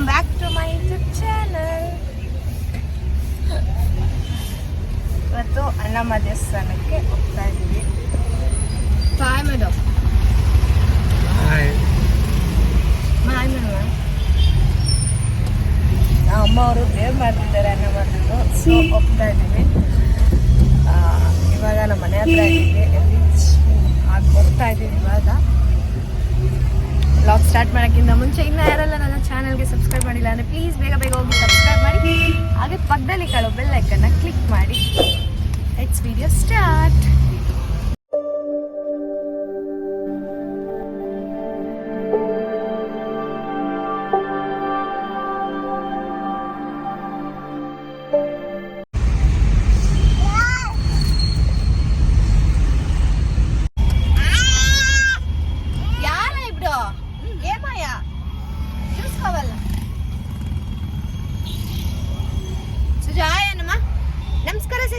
Welcome back to my YouTube channel ಇವತ್ತು ಅಣ್ಣಮ್ಮ ದೇವಸ್ಥಾನಕ್ಕೆ ಹೋಗ್ತಾ ಇದ್ದೀವಿ. ಬಾಯ್ ಮೇಡಮ್ ಬಾಯ್ ಮೇಡಮ್ ಅಮ್ಮ ಅವರು ದೇವ್ ಮಾಡ್ತಿದ್ದಾರೆ ಅನ್ನ ಸೊ ಹೋಗ್ತಾ ಇದ್ದೀವಿ. ಇವಾಗ ನಮ್ಮ ಮನೆ ಹತ್ರ ಇದ್ದೀವಿ. ಬರ್ತಾ ಇದ್ದೀವಿ ಇವಾಗ. ಬ್ಲಾಗ್ ಸ್ಟಾರ್ಟ್ ಮಾಡೋಕ್ಕಿಂತ ಮುಂಚೆ ಇನ್ನೂ ಯಾರೆಲ್ಲ ನನ್ನ ಚಾನಲ್ಗೆ ಸಬ್ಸ್ಕ್ರೈಬ್ ಮಾಡಿಲ್ಲ ಅಂದರೆ ಪ್ಲೀಸ್ ಬೇಗ ಬೇಗ ಹೋಗಿ ಸಬ್ಸ್ಕ್ರೈಬ್ ಮಾಡಿ. ಹಾಗೆ ಪಕ್ಕದಲ್ಲಿ ಕಾಳು ಬೆಲ್ ಐಕನ್ನ ಕ್ಲಿಕ್ ಮಾಡಿ. ಇಟ್ಸ್ ವಿಡಿಯೋ ಸ್ಟಾರ್ಟ್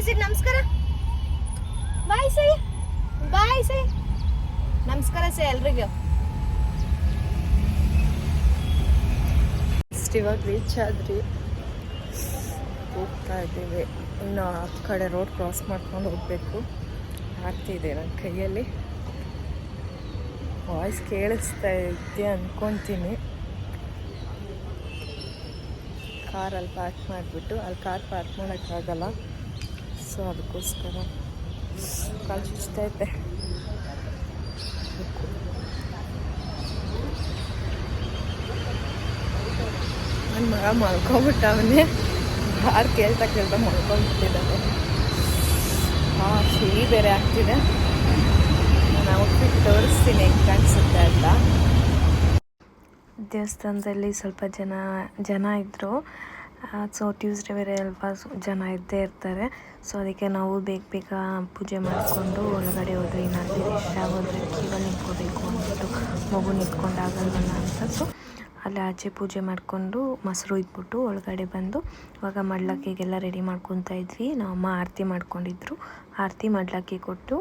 ನಮಸ್ಕಾರ ನಮಸ್ಕಾರ. ಬಾಯ್ ಸೈ ಬಾಯ್ ಸೈ. ನಮಸ್ಕಾರ ಸೈ ಎಲ್ರಿಗೂ. ಇವಾಗ ರೀಚ್ ಆದ್ರಿ. ಹೋಗ್ತಾ ಇದ್ದೀವಿ. ಇನ್ನು ಆ ಕಡೆ ರೋಡ್ ಕ್ರಾಸ್ ಮಾಡ್ಕೊಂಡು ಹೋಗಬೇಕು. ಆಗ್ತಿದೆ ನನ್ನ ಕೈಯಲ್ಲಿ. ವಾಯ್ಸ್ ಕೇಳಿಸ್ತಾ ಇದೆ ಅಂದ್ಕೊತೀನಿ ಕಾರಲ್ಲಿ ಪಾರ್ಕ್ ಮಾಡಿಬಿಟ್ಟು, ಅಲ್ಲಿ ಕಾರ್ ಪಾರ್ಕ್ ಮಾಡೋಕ್ಕಾಗಲ್ಲ. ಸೊ ಅದಕ್ಕೋಸ್ಕರ ಕಾಲು ಇದ್ದೆ ನನ್ನ ಮಗ ಮಲ್ಕೊಂಬಿಟ್ಟವನೇ ಯಾರು ಕೇಳ್ತಾ ಕೇಳ್ತಾ ಮಲ್ಕೊಂಡ್ಬಿಟ್ಟಿದ್ದಾನೆ ಹಾಂ ಸಿಹಿ ಬೇರೆ ಆಗ್ತಿದೆ ನಾನು ತೋರಿಸ್ತೀನಿ ಹೆಂಗೆ ಕಾಣಿಸುತ್ತೆ ಅಂತ ದೇವಸ್ಥಾನದಲ್ಲಿ ಸ್ವಲ್ಪ ಜನ ಜನ ಇದ್ದರು ಸೊ ಟ್ಯೂಸ್ಡೇ ಬೇರೆ ಅಲ್ವಾ ಜನ ಇದ್ದೇ ಇರ್ತಾರೆ. ಸೊ ಅದಕ್ಕೆ ನಾವು ಬೇಗ ಬೇಗ ಪೂಜೆ ಮಾಡಿಕೊಂಡು ಒಳಗಡೆ ಹೋದ್ರೆ ಏನಾದರೂ ಇಷ್ಟ ಆಗೋದ್ರೆ ಕ್ಯೂವಲ್ಲಿ ನಿಂತ್ಕೋಬೇಕು ಅಂದ್ಬಿಟ್ಟು ಮಗು ನಿಂತ್ಕೊಂಡಾಗಲ್ವಲ್ಲ ಅಂತ. ಸೊ ಅಲ್ಲಿ ಆಚೆ ಪೂಜೆ ಮಾಡಿಕೊಂಡು ಮೊಸರು ಇದ್ಬಿಟ್ಟು ಒಳಗಡೆ ಬಂದು ಇವಾಗ ಮಡ್ಲಕ್ಕಿಗೆಲ್ಲ ರೆಡಿ ಮಾಡ್ಕೊತಾ ಇದ್ವಿ. ನಾವು ಅಮ್ಮ ಆರತಿ ಮಾಡ್ಕೊಂಡಿದ್ರು. ಆರತಿ ಮಡ್ಲಕ್ಕಿ ಕೊಟ್ಟು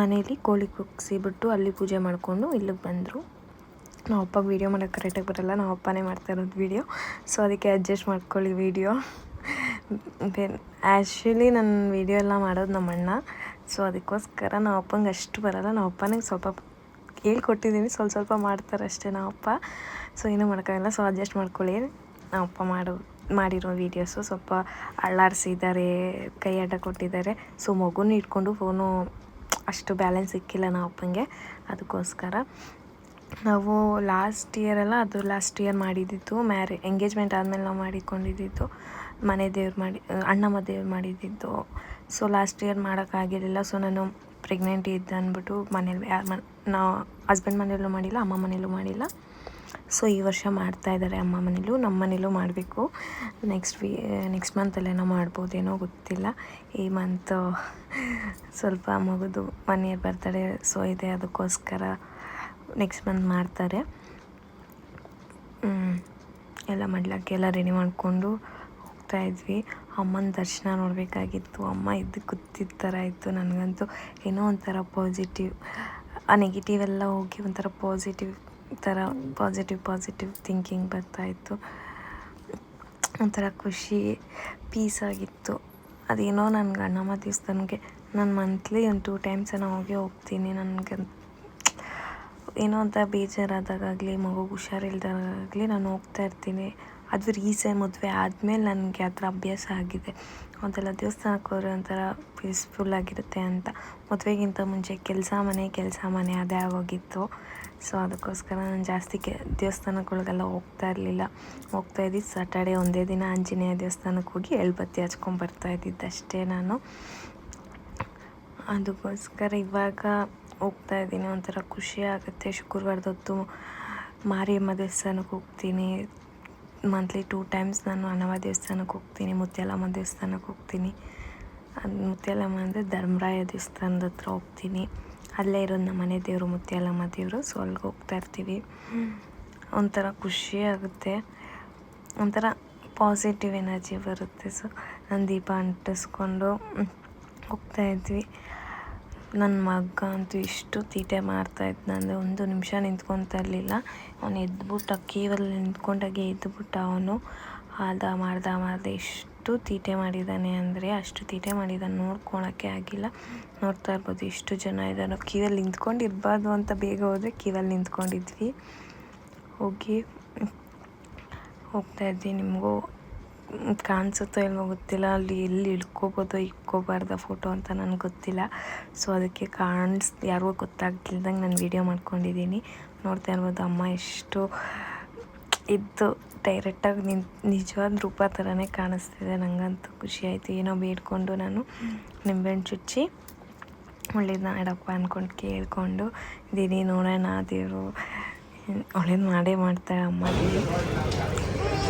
ಮನೇಲಿ ಕೋಳಿ ಕುಗ್ಸಿಬಿಟ್ಟು ಅಲ್ಲಿ ಪೂಜೆ ಮಾಡಿಕೊಂಡು ಇಲ್ಲಿಗೆ ಬಂದರು. ನಾವು ಅಪ್ಪ ವೀಡಿಯೋ ಮಾಡೋಕ್ಕೆ ಕರೆಕ್ಟಾಗಿ ಬರಲ್ಲ ನಮ್ಮ ಅಪ್ಪನೇ ಮಾಡ್ತಾ ಇರೋದು ವೀಡಿಯೋ ಸೊ ಅದಕ್ಕೆ ಅಡ್ಜಸ್ಟ್ ಮಾಡ್ಕೊಳ್ಳಿ ವೀಡಿಯೋ ಆ್ಯಕ್ಚುಲಿ ನನ್ನ ವೀಡಿಯೋ ಎಲ್ಲ ಮಾಡೋದು ನಮ್ಮ ಅಣ್ಣ ಸೊ ಅದಕ್ಕೋಸ್ಕರ ನಮ್ಮ ಅಪ್ಪಂಗೆ ಅಷ್ಟು ಬರಲ್ಲ. ನಮ್ಮ ಅಪ್ಪನಿಗೆ ಸ್ವಲ್ಪ ಹೇಳ್ಕೊಟ್ಟಿದ್ದೀನಿ ಸ್ವಲ್ಪ ಸ್ವಲ್ಪ ಮಾಡ್ತಾರೆ ಅಷ್ಟೇ ನಾವು ಅಪ್ಪ ಸೊ ಏನೂ ಮಾಡೋಕ್ಕಾಗಲ್ಲ. ಸೊ ಅಡ್ಜಸ್ಟ್ ಮಾಡ್ಕೊಳ್ಳಿ. ನಮ್ಮ ಅಪ್ಪ ಮಾಡೋ, ಮಾಡಿರೋ ವೀಡಿಯೋಸು ಸ್ವಲ್ಪ ಅಳ್ಳಾಡಿಸಿದ್ದಾರೆ, ಕೈ ಅಡ್ಡ ಕೊಟ್ಟಿದ್ದಾರೆ. ಸೊ ಮಗುನ ಇಟ್ಕೊಂಡು ಫೋನು ಅಷ್ಟು ಬ್ಯಾಲೆನ್ಸ್ ಸಿಕ್ಕಿಲ್ಲ ನಮ್ಮ ಅಪ್ಪಂಗೆ ಅದಕ್ಕೋಸ್ಕರ. ನಾವು ಲಾಸ್ಟ್ ಇಯರೆಲ್ಲ ಅದು ಲಾಸ್ಟ್ ಇಯರ್ ಮಾಡಿದ್ದಿತ್ತು ಮ್ಯಾರೇ ಎಂಗೇಜ್ಮೆಂಟ್ ಆದಮೇಲೆ ನಾವು ಮಾಡಿಕೊಂಡಿದ್ದಿತ್ತು ಮನೆ ದೇವ್ರು ಮಾಡಿ, ಅಣ್ಣಮ್ಮ ದೇವ್ರು ಮಾಡಿದ್ದಿತ್ತು ಸೊ ಲಾಸ್ಟ್ ಇಯರ್ ಮಾಡೋಕ್ಕಾಗಿರಲಿಲ್ಲ ಸೊ ನಾನು ಪ್ರೆಗ್ನೆಂಟ್ ಇದ್ದೆ ಅಂದ್ಬಿಟ್ಟು ಮನೇಲಿ ಯಾರು ಮನೆ ನಾವು ಹಸ್ಬೆಂಡ್ ಮನೇಲೂ ಮಾಡಿಲ್ಲ, ಅಮ್ಮ ಮನೇಲೂ ಮಾಡಿಲ್ಲ. ಸೊ ಈ ವರ್ಷ ಮಾಡ್ತಾ ಇದ್ದಾರೆ ಅಮ್ಮ ಮನೇಲೂ ನಮ್ಮ ಮನೇಲೂ ಮಾಡಬೇಕು. ನೆಕ್ಸ್ಟ್ ವೀ ನೆಕ್ಸ್ಟ್ ಮಂತಲ್ಲೇನೋ ಮಾಡ್ಬೋದೇನೋ ಗೊತ್ತಿಲ್ಲ. ಈ ಮಂತ್ ಸ್ವಲ್ಪ ಮಗುದು ಒನ್ ಇಯರ್ ಬರ್ತಡೆ ಸೊ ಇದೆ ಅದಕ್ಕೋಸ್ಕರ. ನೆಕ್ಸ್ಟ್ ಮಂತ್ ಮಾಡ್ತಾರೆ. ಎಲ್ಲ ಎಲ್ಲ ರೆಡಿ ಮಾಡಿಕೊಂಡು ಇದ್ವಿ. ಅಮ್ಮನ ದರ್ಶನ ನೋಡಬೇಕಾಗಿತ್ತು. ಅಮ್ಮ ಇದ್ದು ಕೂತಿದ್ದ ಥರ ಇತ್ತು ನನಗಂತೂ ಏನೋ ಒಂಥರ ಪಾಸಿಟಿವ್ ಆ ನೆಗೆಟಿವ್ ಎಲ್ಲ ಹೋಗಿ ಒಂಥರ ಪಾಸಿಟಿವ್ ಥರ ಪಾಸಿಟಿವ್ ಪಾಸಿಟಿವ್ ಥಿಂಕಿಂಗ್ ಬರ್ತಾಯಿತ್ತು ಒಂಥರ ಖುಷಿ ಪೀಸ್ ಆಗಿತ್ತು. ಅದೇನೋ ನನಗೆ ಅಣ್ಣಮ್ಮ ದೇವಸ್ಥಾನಕ್ಕೆ, ನಾನು ಮಂತ್ಲಿ ಒಂದು ಟೂ ಟೈಮ್ಸ್ ಏನೋ ಹೋಗಿ ಹೋಗ್ತೀನಿ ನನಗೆ ಏನೋ ಅಂತ ಬೇಜಾರಾದಾಗಲಿ ಮಗು ಹುಷಾರಿಲ್ದಾಗಲಿ ನಾನು ಹೋಗ್ತಾ ಇರ್ತೀನಿ. ಅದು ರೀಸೆ ಮದುವೆ ಆದಮೇಲೆ ನನಗೆ ಅದರ ಅಭ್ಯಾಸ ಆಗಿದೆ. ಅದೆಲ್ಲ ದೇವಸ್ಥಾನಕ್ಕೆ ಹೋದ್ರೆ ಒಂಥರ ಪೀಸ್ಫುಲ್ ಆಗಿರುತ್ತೆ ಅಂತ. ಮದುವೆಗಿಂತ ಮುಂಚೆ ಕೆಲಸ ಮನೆ ಕೆಲಸ ಮನೆ ಅದೇ ಆಗೋಗಿತ್ತು. ಸೊ ಅದಕ್ಕೋಸ್ಕರ ನಾನು ಜಾಸ್ತಿ ಕೆ ದೇವಸ್ಥಾನಗಳಿಗೆಲ್ಲ ಹೋಗ್ತಾ ಇರಲಿಲ್ಲ. ಹೋಗ್ತಾ ಇದ್ದಿದ್ದು ಸಾಟರ್ಡೆ ಒಂದೇ ದಿನ ಆಂಜನೇಯ ದೇವಸ್ಥಾನಕ್ಕೆ ಹೋಗಿ ಎಳ್ಬತ್ತಿ ಹಚ್ಕೊಂಡು ಬರ್ತಾ ಇದ್ದಿದ್ದಷ್ಟೇ ನಾನು. ಅದಕ್ಕೋಸ್ಕರ ಇವಾಗ ಹೋಗ್ತಾ ಇದ್ದೀನಿ, ಒಂಥರ ಖುಷಿ ಆಗುತ್ತೆ. ಶುಕ್ರವಾರದ ಹೊತ್ತು ಮಾರಿಯಮ್ಮ ದೇವಸ್ಥಾನಕ್ಕೆ ಹೋಗ್ತೀನಿ. ಮಂತ್ಲಿ ಟೂ ಟೈಮ್ಸ್ ನಾನು ಅನ್ನವ ದೇವಸ್ಥಾನಕ್ಕೆ ಹೋಗ್ತೀನಿ, ಮುತ್ಯಾಲಮ್ಮ ದೇವಸ್ಥಾನಕ್ಕೆ ಹೋಗ್ತೀನಿ. ಅದು ಮುತ್ಯಾಲಮ್ಮ ಅಂದರೆ ಧರ್ಮರಾಯ ದೇವಸ್ಥಾನದ ಹತ್ರ ಹೋಗ್ತೀನಿ. ಅಲ್ಲೇ ಇರೋದು ನಮ್ಮ ಮನೆ ದೇವರು ಮುತ್ಯಾಲಮ್ಮ ದೇವರು ಸೊ ಅಲ್ಲಿಗೆ ಹೋಗ್ತಾ ಇರ್ತೀವಿ. ಒಂಥರ ಖುಷಿ ಆಗುತ್ತೆ. ಒಂಥರ ಪಾಸಿಟಿವ್ ಎನರ್ಜಿ ಬರುತ್ತೆ. ಸೊ ನಾನು ದೀಪ ಅಂಟಿಸ್ಕೊಂಡು ಹೋಗ್ತಾ ಇದ್ವಿ. ನನ್ನ ಮಗ ಅಂತೂ ಇಷ್ಟು ತೀಟೆ ಮಾಡ್ತಾ ಇದ್ದ ಅಂದರೆ ಒಂದು ನಿಮಿಷ ನಿಂತ್ಕೊತಾ ಇರಲಿಲ್ಲ. ಅವನು ಎದ್ಬಿಟ್ಟ, ಕೇವಲ ನಿಂತ್ಕೊಂಡಾಗೆ ಎದ್ಬಿಟ್ಟ ಅವನು. ಆದ, ಮಾಡ್ದ, ಮಾಡ್ದೆ ಎಷ್ಟು ತೀಟೆ ಮಾಡಿದ್ದಾನೆ ಅಂದರೆ ಅಷ್ಟು ತೀಟೆ ಮಾಡಿದ್ದಾನೆ ನೋಡ್ಕೊಳಕ್ಕೆ ಆಗಿಲ್ಲ. ನೋಡ್ತಾ ಇರ್ಬೋದು ಎಷ್ಟು ಜನ ಇದ್ದಾನೋ ಕೀವಲ್ಲಿ ನಿಂತ್ಕೊಂಡು ಇರಬಾರ್ದು ಅಂತ ಬೇಗ ಹೋದರೆ ಕೀವಲ್ಲಿ ನಿಂತ್ಕೊಂಡಿದ್ವಿ. ಹೋಗಿ ಹೋಗ್ತಾ ಇದ್ವಿ ನಿಮಗೂ. ಕಾಣಿಸುತ್ತೋ ಇಲ್ವೋ ಗೊತ್ತಿಲ್ಲ. ಅಲ್ಲಿ ಎಲ್ಲಿ ಇಳ್ಕೋಬೋದೋ, ಇಕ್ಕೋಬಾರ್ದ ಫೋಟೋ ಅಂತ ನನಗೆ ಗೊತ್ತಿಲ್ಲ. ಸೊ ಅದಕ್ಕೆ ಕಾಣಿಸ್, ಯಾರಿಗೂ ಗೊತ್ತಾಗ್ತಿಲ್ದಂಗೆ ನಾನು ವಿಡಿಯೋ ಮಾಡ್ಕೊಂಡಿದ್ದೀನಿ. ನೋಡ್ತಾ ಇರ್ಬೋದು ಅಮ್ಮ ಎಷ್ಟು ಇದ್ದು ಡೈರೆಕ್ಟಾಗಿ ನಿನ್, ನಿಜವಾದ ರೂಪ ಥರನೇ ಕಾಣಿಸ್ತಿದೆ. ನನಗಂತೂ ಖುಷಿ ಆಯಿತು. ಏನೋ ಬೇಡ್ಕೊಂಡು ನಾನು ನಿಂಬೆಹಣ್ಣು ಚುಚ್ಚಿ ಒಳ್ಳೇದು ನಾಡಪ್ಪ ಅಂದ್ಕೊಂಡು ಕೇಳಿಕೊಂಡು ಇದ್ದೀನಿ ನೋಡೋಣ ದೇವರು. ಒಳ್ಳೇದು ಮಾಡೇ ಮಾಡ್ತಾಳೆ ಅಮ್ಮ ದೇವಿ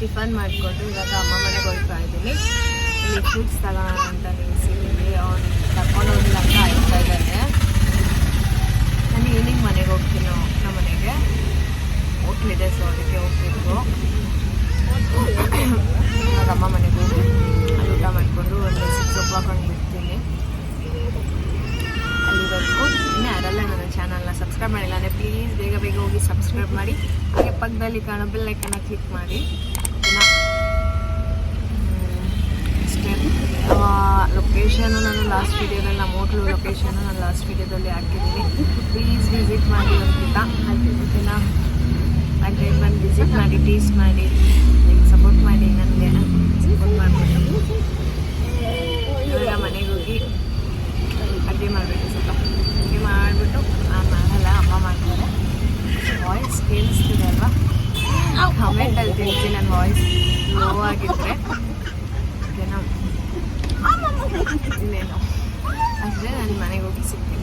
ಟಿಫನ್ ಮಾಡಿಕೊಂಡು ಇವಾಗ ಅಮ್ಮ ಮನೆಗೆ ಹೋಗ್ತಾ ಇದ್ದೀನಿ. ಇಲ್ಲಿ ಫ್ರೂಟ್ಸ್ ತಗೋಣ ಅಂತ ನಿಲ್ಲಿಸಿ ಇಲ್ಲಿ ಅವ್ನು ತಗೊಂಡು ಹೋಗಿಲ್ಲ ಅಂತ ಆಯ್ತಾ ಇದ್ದಾನೆ. ನಾನು ಈವ್ನಿಂಗ್ ಮನೆಗೆ ಹೋಗ್ತೀನಿ ನಮ್ಮ ಮನೆಗೆ. ಹೋಟ್ಲಿದೆ ಸೊ ಅದಕ್ಕೆ ಹೋಗ್ತಿದ್ರು ಇವಾಗ ಅಮ್ಮ ಮನೆಗೆ ಹೋಗಿ ಅಲ್ಲಿ ಊಟ ಮಾಡಿಕೊಂಡು ಒಂದು ಸಿಕ್ಸ್ ಓ ಕ್ಲಾಕ್ ಹಂಗೆ ಬಿಡ್ತೀನಿ. ಅಲ್ಲಿವರೆಗೂ. ಇನ್ನೂ ಅದಲ್ಲ ನನ್ನ ಚಾನಲ್ನ ಸಬ್ಸ್ಕ್ರೈಬ್ ಮಾಡಿಲ್ಲ ಅಂದರೆ ಪ್ಲೀಸ್ ಬೇಗ ಬೇಗ ಹೋಗಿ ಸಬ್ಸ್ಕ್ರೈಬ್ ಮಾಡಿ. ಹಾಗೆ ಪಕ್ಕದಲ್ಲಿ ಕಾಣೋ ಬೆಲ್ ಐಕನ್ನ ಕ್ಲಿಕ್ ಮಾಡಿ. ಲೊಕೇಶನು ನಾನು ಲಾಸ್ಟ್ ವೀಡಿಯೋದಲ್ಲಿ ನಮ್ಮ ಹೋಟ್ಲು ಲೊಕೇಶನು ನಾನು ಲಾಸ್ಟ್ ವೀಡಿಯೋದಲ್ಲಿ ಹಾಕಿದ್ದೀನಿ. ಪ್ಲೀಸ್ ವಿಸಿಟ್ ಮಾಡಿ ಅಂತ. ಓಕೆನಾ ಹಾಗೆ ಬಂದು ವಿಸಿಟ್ ಮಾಡಿ ಟೇಸ್ಟ್ ಮಾಡಿ. ಸಪೋರ್ಟ್ ಮಾಡಿ ನನಗೆ. ಸಪೋರ್ಟ್ ಮಾಡಿಬಿಟ್ಟು. ಇವಾಗ ಮನೆಗೆ ಹೋಗಿ ಅಡುಗೆ ಮಾಡಬೇಕು ಸ್ವಲ್ಪ. ಅಡುಗೆ ಮಾಡಿಬಿಟ್ಟು ನಾನು ಮಾಡಲ್ಲ ಅಮ್ಮ ಮಾಡ್ತಾರೆ. ವಾಯ್ಸ್ ಕೇಳಿಸ್ತಿದೆ ಅಲ್ವಾ? ಕಮೆಂಟಲ್ಲಿ ತಿಳಿಸಿ ನನ್ನ ವಾಯ್ಸ್ ಲೋ ಆಗಿದ್ದರೆ ಓಕೆನಾ ಇನ್ನೇನು ನಾನು ಮನೆಗೆ ಹೋಗಿ ಸಿಗ್ತೀನಿ.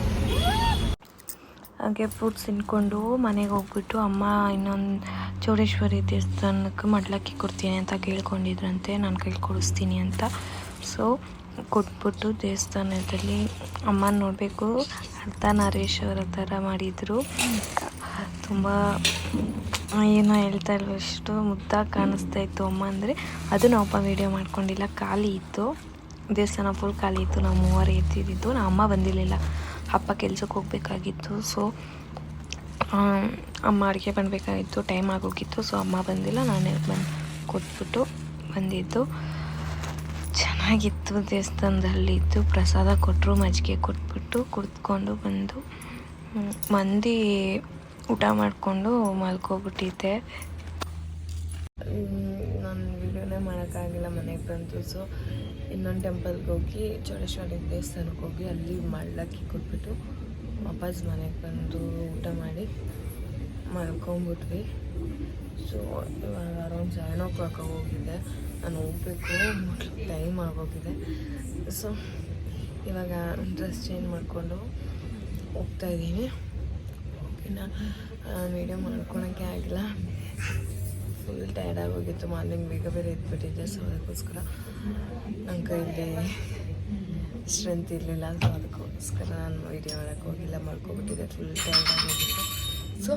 ಹಾಗೆ ಫ್ರೂಟ್ಸ್ ತಿನ್ಕೊಂಡು ಮನೆಗೆ ಹೋಗ್ಬಿಟ್ಟು ಅಮ್ಮ ಇನ್ನೊಂದು ಚೌಡೇಶ್ವರಿ ದೇವಸ್ಥಾನಕ್ಕೆ ಮಡ್ಲಕ್ಕಿ ಕೊಡ್ತೀನಿ ಅಂತ ಕೇಳ್ಕೊಂಡಿದ್ರಂತೆ, ನಾನು ಕೈ ಕೊಡಿಸ್ತೀನಿ ಅಂತ. ಸೊ ಕೊಟ್ಬಿಟ್ಟು ದೇವಸ್ಥಾನದಲ್ಲಿ ಅಮ್ಮ ನೋಡಬೇಕು. ಅರ್ಧನಾರೀಶ್ವರ ಥರ ಮಾಡಿದರು. ತುಂಬ ಏನೋ ಹೇಳ್ತಾ ಇಲ್ವ ಅಷ್ಟು ಮುದ್ದಾಗಿ ಕಾಣಿಸ್ತಾ ಇತ್ತು ಅಮ್ಮ ಅಂದರೆ, ಅದು ಅಪ್ಪ ವೀಡಿಯೋ ಮಾಡ್ಕೊಂಡಿಲ್ಲ, ಖಾಲಿ ಇತ್ತು. ದೇವಸ್ಥಾನ ಫುಲ್ ಖಾಲಿ ಇತ್ತು. ನಾವು ಮೂವರೇ ಎತ್ತಿದ್ದು ನಮ್ಮ ಅಮ್ಮ ಬಂದಿರಲಿಲ್ಲ. ಅಪ್ಪ ಕೆಲ್ಸಕ್ಕೆ ಹೋಗಬೇಕಾಗಿತ್ತು. ಸೊ ಅಮ್ಮ ಅಡುಗೆ ಬಂದಬೇಕಾಗಿತ್ತು ಟೈಮ್ ಆಗೋಗಿತ್ತು. ಸೊ ಅಮ್ಮ ಬಂದಿಲ್ಲ. ನಾನೇ ಬಂದು ಕೊಟ್ಬಿಟ್ಟು ಬಂದಿದ್ದು. ಚೆನ್ನಾಗಿತ್ತು ದೇವಸ್ಥಾನದಲ್ಲಿದ್ದು ಪ್ರಸಾದ ಕೊಟ್ಟರು ಮಜ್ಜಿಗೆ ಕೊಟ್ಬಿಟ್ಟು ಕುಡಿದ್ಕೊಂಡು ಬಂದು ಮಂದಿ ಊಟ ಮಾಡಿಕೊಂಡು ಮಲ್ಕೋಬಿಟ್ಟಿದ್ದೆ. ನಾನು ವಿಡಿಯೋನೇ ಮಾಡೋಕ್ಕಾಗಿಲ್ಲ. ಮನೆಗೆ ಬಂತು ಸೊ ಇನ್ನೊಂದು ಟೆಂಪಲ್ಗೆ ಹೋಗಿ ಚೌಡೇಶ್ವರಿ ದೇವಸ್ಥಾನಕ್ಕೆ ಹೋಗಿ ಅಲ್ಲಿ ಮಳ್ಳಕ್ಕಿ ಕೊಟ್ಬಿಟ್ಟು ವಾಪಸ್ ಮನೆಗೆ ಬಂದು ಊಟ ಮಾಡಿ ಮಲ್ಕೊಂಬಿಟ್ವಿ. ಸೊ ಇವಾಗ ಅರೌಂಡ್ ಸೆವೆನ್ ಓ ಕ್ಲಾಕ್ ಹೋಗಿದ್ದೆ ನಾನು ಹೋಗ್ಬೇಕು ಟೈಮ್ ಆಗೋಗಿದೆ. ಸೊ ಇವಾಗ ಡ್ರೆಸ್ ಚೇಂಜ್ ಮಾಡಿಕೊಂಡು ಹೋಗ್ತಾ ಇದ್ದೀನಿ. ಇನ್ನು ವೀಡಿಯೋ ಮಾಡ್ಕೊಳಕ್ಕೆ ಆಗಿಲ್ಲ. ಫುಲ್ ಟೈರ್ಡ್ ಆಗೋಗಿತ್ತು. ಮಾರ್ನಿಂಗ್ ಬೇಗ ಬೇರೆ ಎದ್ಬಿಟ್ಟಿದ್ದೆ ಸೊ ಅದಕ್ಕೋಸ್ಕರ. ನನ್ನ ಕೈಯಲ್ಲಿ ಸ್ಟ್ರೆಂತ್ ಇರಲಿಲ್ಲ ಸೊ ಅದಕ್ಕೋಸ್ಕರ ನಾನು ವೀಡಿಯೋ ಮಾಡೋಕ್ಕೆ ಹೋಗಿಲ್ಲ ಮಾಡ್ಕೊಬಿಟ್ಟಿದ್ದೆ ಫುಲ್ ಟೈಮ್ ಆಗಿಬಿಟ್ಟು. ಸೊ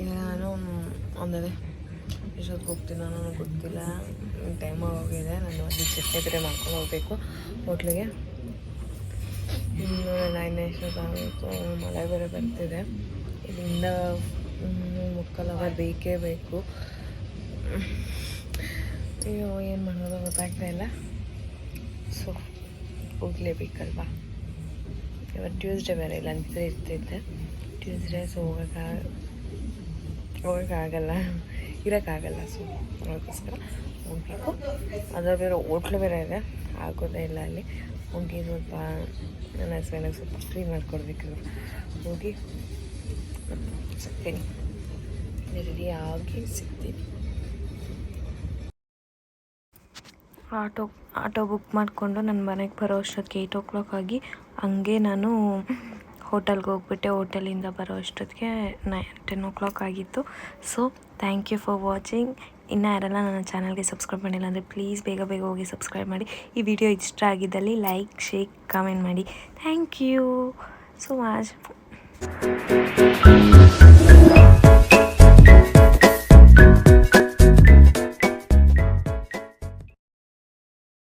ಈಗ ನಾನು ಒಂದೇ ಎಷ್ಟೊತ್ತಿಗೆ ಹೋಗ್ತೀನಿ ನಾನು ಗೊತ್ತಿಲ್ಲ. ಟೈಮ್ ಹೋಗಿದೆ ನಾನು ಅಲ್ಲಿ ಚಟ್ನಿ ಬೇರೆ ಮಾಡ್ಕೊಂಡು ಹೋಗಬೇಕು ಹೋಟ್ಲಿಗೆ. ನೈನ್ ಎಷ್ಟೊತ್ತಾಗಬೇಕು, ಮಳೆ ಬೇರೆ ಬರ್ತಿದೆ. ಇಲ್ಲಿಂದ ಮುಕ್ಕಲವ ಬೇಕೇ ಬೇಕು. ಅಯ್ಯೋ, ಏನು ಮಾಡೋದು ಗೊತ್ತಾಗ್ತಾ ಇಲ್ಲ. ಸೊ, ಹೋಗಲೇಬೇಕಲ್ವಾ? ಇವತ್ತು ಟ್ಯೂಸ್ಡೇ ಬೇರೆ ಇಲ್ಲ ಅಂತ ಇರ್ತಿದ್ದೆ. ಟ್ಯೂಸ್ಡೇ ಸೊ ಹೋಗೋಕ್ಕೆ ಹೋಗೋಕ್ಕಾಗಲ್ಲ. ಇರೋಕ್ಕಾಗಲ್ಲ ಸೊ ಅದಕ್ಕೋಸ್ಕರ ಹೋಗಬೇಕು. ಅದರ ಬೇರೆ ಹೋಟ್ಲು ಬೇರೆ ಇದೆ, ಆಗೋದೇ ಇಲ್ಲ ಅಲ್ಲಿ. ಹೋಗಿ ಸ್ವಲ್ಪ ನನ್ನ ಹಸ್ಬೆಂಡಿಗೆ ಸ್ವಲ್ಪ ಫ್ರೀ ಮಾಡಿಕೊಡ್ಬೇಕು ಹೋಗಿ ಸಿಗ್ತೀನಿ ರೆಡಿ ಆಗಿ ಸಿಗ್ತೀನಿ. ಆಟೋ ಆಟೋ ಬುಕ್ ಮಾಡಿಕೊಂಡು ನನ್ನ ಮನೆಗೆ ಬರೋ ಅಷ್ಟೊತ್ತಿಗೆ ಏಯ್ಟ್ ಓ ಕ್ಲಾಕ್ ಆಗಿ ಹಂಗೆ ನಾನು ಹೋಟೆಲ್ಗೆ ಹೋಗ್ಬಿಟ್ಟೆ. ಹೋಟೆಲಿಂದ ಬರೋ ಅಷ್ಟೊತ್ತಿಗೆ ನೈ ಟೆನ್ ಓ ಕ್ಲಾಕ್ ಆಗಿತ್ತು. So thank you for watching ಇನ್ನೂ ಯಾರೆಲ್ಲ ನನ್ನ ಚಾನಲ್ಗೆ ಸಬ್ಸ್ಕ್ರೈಬ್ ಮಾಡಿಲ್ಲ ಅಂದರೆ ಪ್ಲೀಸ್ ಬೇಗ ಬೇಗ ಹೋಗಿ ಸಬ್ಸ್ಕ್ರೈಬ್ ಮಾಡಿ. ಈ ವಿಡಿಯೋ ಇಷ್ಟ ಆಗಿದ್ದಲ್ಲಿ ಲೈಕ್ ಶೇಕ್ ಕಮೆಂಟ್ ಮಾಡಿ. Thank you so much